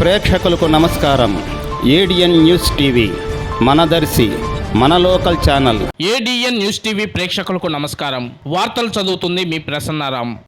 ప్రేక్షకులకు నమస్కారం. ADN news TV మనదర్శి మన local channel. ADN news TV ప్రేక్షకులకు నమస్కారం. వార్తలు చదువుతుంది మీ ప్రసన్నారాం.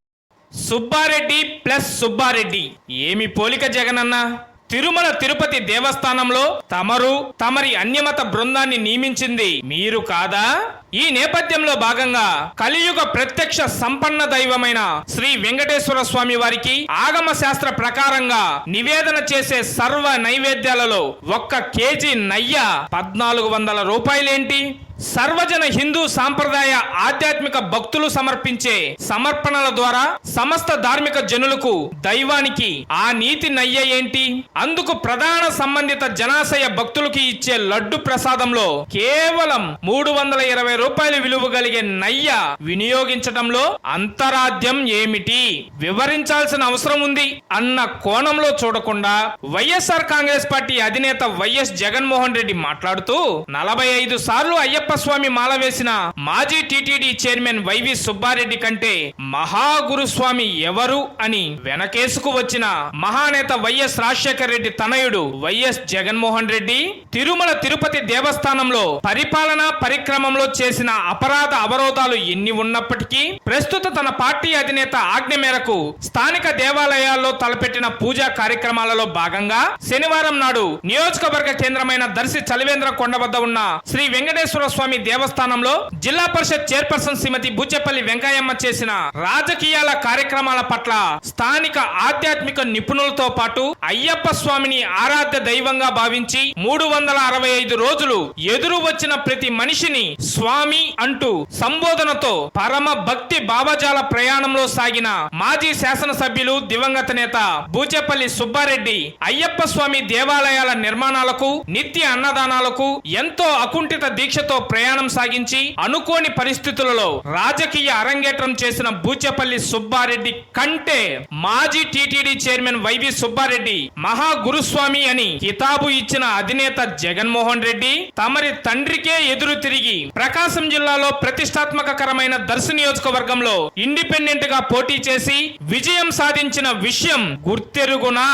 సుబ్బారెడ్డి ప్లస్ సుబ్బారెడ్డి. ఏమి పోలిక జగనన్న? తిరుమల తిరుపతి దేవస్థానంలో తమరు తమరి అన్యమత బృందాన్ని నియమించింది. మీరు కాదా? ఈ నేపథ్యంలో భాగంగా కలియుగ ప్రత్యక్ష సంపన్న దైవమైన శ్రీ వెంకటేశ్వర స్వామి వారికి ఆగమ శాస్త్ర ప్రకారంగా నివేదన చేసే సర్వ నైవేద్యాలలో ఒక్క కేజీ నయ్య పద్నాలుగు వందల రూపాయలేంటి? సర్వజన హిందూ సాంప్రదాయ ఆధ్యాత్మిక భక్తులు సమర్పించే సమర్పణల ద్వారా సమస్త ధార్మిక జనులకు దైవానికి ఆ నీతి నయ్య ఏంటి? అందుకు ప్రధాన సంబంధిత జనాశయ భక్తులకి ఇచ్చే లడ్డు ప్రసాదంలో కేవలం మూడు వందల ఇరవై రూపాయలు విలువ కలిగే నయ్య వినియోగించడంలో అంతరాధ్యం ఏమిటి? వివరించాల్సిన అవసరం ఉంది. అన్న కోణంలో చూడకుండా వైఎస్ఆర్ కాంగ్రెస్ పార్టీ అధినేత వైఎస్ జగన్మోహన్ రెడ్డి మాట్లాడుతూ నలభై ఐదు సార్లు అయ్యప్ప స్వామి మాల వేసిన మాజీ టీటీడీ చైర్మన్ వైవి సుబ్బారెడ్డి కంటే మహాగురు స్వామి ఎవరు అని వెనకేసుకు వచ్చిన మహానేత వైఎస్ రాజశేఖర రెడ్డి తనయుడు వైఎస్ జగన్మోహన్ రెడ్డి తిరుమల తిరుపతి దేవస్థానంలో పరిపాలనా పరిక్రమంలో చేసిన అపరాధ అవరోధాలు ఎన్ని ఉన్నప్పటికీ ప్రస్తుత తన పార్టీ అధినేత ఆజ్ఞ మేరకు స్థానిక దేవాలయాల్లో తలపెట్టిన పూజా కార్యక్రమాలలో భాగంగా శనివారం నాడు నియోజకవర్గ కేంద్రమైన దర్శి చలివేంద్ర కొండ వద్ద ఉన్న శ్రీ వెంకటేశ్వర స్వామి దేవస్థానంలో జిల్లా పరిషత్ చైర్పర్సన్ శ్రీమతి బుచ్చెపల్లి వెంకయ్యమ్మ చేసిన రాజకీయాల కార్యక్రమాల పట్ల స్థానిక ఆధ్యాత్మిక నిపుణులతో పాటు అయ్యప్ప స్వామిని ఆరాధ్య దైవంగా భావించి మూడు వందల అరవై ఐదు రోజులు ఎదురు వచ్చిన ప్రతి మనిషిని స్వామి అంటూ సంబోధనతో పరమ భక్తి భావజాల ప్రయాణంలో సాగిన మాజీ శాసనసభ్యులు దివంగత నేత బూచేపల్లి సుబ్బారెడ్డి అయ్యప్ప స్వామి దేవాలయాల నిర్మాణాలకు నిత్య అన్నదానాలకు ఎంతో అకుంఠిత దీక్షతో ప్రయాణం సాగించి అనుకోని పరిస్థితులలో రాజకీయ అరంగేట్రం చేసిన బూచేపల్లి సుబ్బారెడ్డి కంటే మాజీ టీటీడీ చైర్మన్ వైవి సుబ్బారెడ్డి మహా గురుస్వామి అని కితాబు ఇచ్చిన అధినేత జగన్మోహన్ రెడ్డి తమరి తండ్రికే ఎదురు తిరిగి ప్రకాశం జిల్లాలో ప్రతిష్టాత్మకకరమైన దర్శ నియోజకవర్గంలో ఇండిపెండెంట్గా పోటీ చేసి విజయం సాధించిన విషయం గుర్తెరుగునా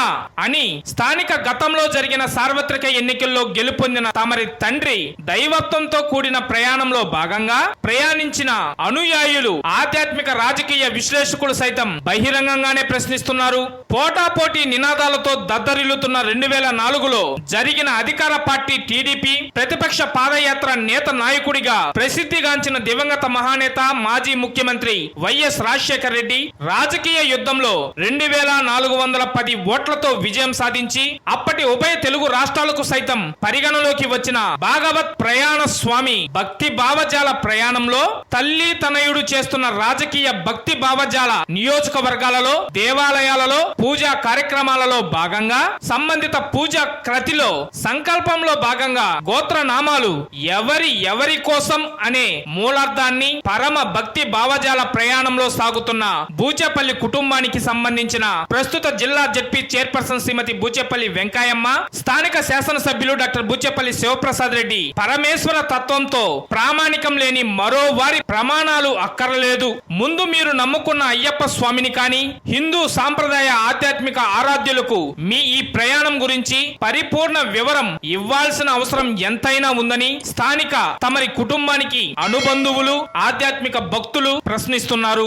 అని స్థానిక గతంలో జరిగిన సార్వత్రిక ఎన్నికల్లో గెలుపొందిన తమరి తండ్రి దైవత్వంతో కూడి కూడిన ప్రయాణంలో భాగంగా ప్రయాణించిన అనుయాయులు ఆధ్యాత్మిక రాజకీయ విశ్లేషకులు సైతం బహిరంగంగానే ప్రశ్నిస్తున్నారు. పోటాపోటీ నినాదాలతో దద్దరిల్లుతున్న రెండు వేల నాలుగులో జరిగిన అధికార పార్టీ టీడీపీ ప్రతిపక్ష పాదయాత్ర నేత నాయకుడిగా ప్రసిద్ధిగాంచిన దివంగత మహానేత మాజీ ముఖ్యమంత్రి వైఎస్ రాజశేఖర రెడ్డి రాజకీయ యుద్ధంలో రెండు వేల నాలుగు వందల పది ఓట్లతో విజయం సాధించి అప్పటి ఉభయ తెలుగు రాష్ట్రాలకు సైతం పరిగణలోకి వచ్చిన భాగవత్ ప్రయాణ స్వామి భక్తి భావజాల ప్రయాణంలో తల్లి తనయుడు చేస్తున్న రాజకీయ భక్తి భావజాల నియోజకవర్గాలలో దేవాలయాలలో పూజా కార్యక్రమాలలో భాగంగా సంబంధిత పూజా క్రతిలో సంకల్పంలో భాగంగా గోత్ర నామాలు ఎవరి ఎవరి కోసం అనే మూలార్థాన్ని పరమ భక్తి భావజాల ప్రయాణంలో సాగుతున్న బూచేపల్లి కుటుంబానికి సంబంధించిన ప్రస్తుత జిల్లా జడ్పీ చైర్పర్సన్ శ్రీమతి బూచేపల్లి వెంకాయమ్మ స్థానిక శాసనసభ్యులు డాక్టర్ బూచేపల్లి శివప్రసాద్ రెడ్డి పరమేశ్వర తత్వం నమ్మకంతో ప్రామాణికం లేని మరో వారి ప్రమాణాలు అక్కరలేదు. ముందు మీరు నమ్ముకున్న అయ్యప్ప స్వామిని కాని హిందూ సాంప్రదాయ ఆధ్యాత్మిక ఆరాధ్యులకు మీ ఈ ప్రయాణం గురించి పరిపూర్ణ వివరం ఇవ్వాల్సిన అవసరం ఎంతైనా ఉందని స్థానిక తమరి కుటుంబానికి అనుబంధువులు ఆధ్యాత్మిక భక్తులు ప్రశ్నిస్తున్నారు.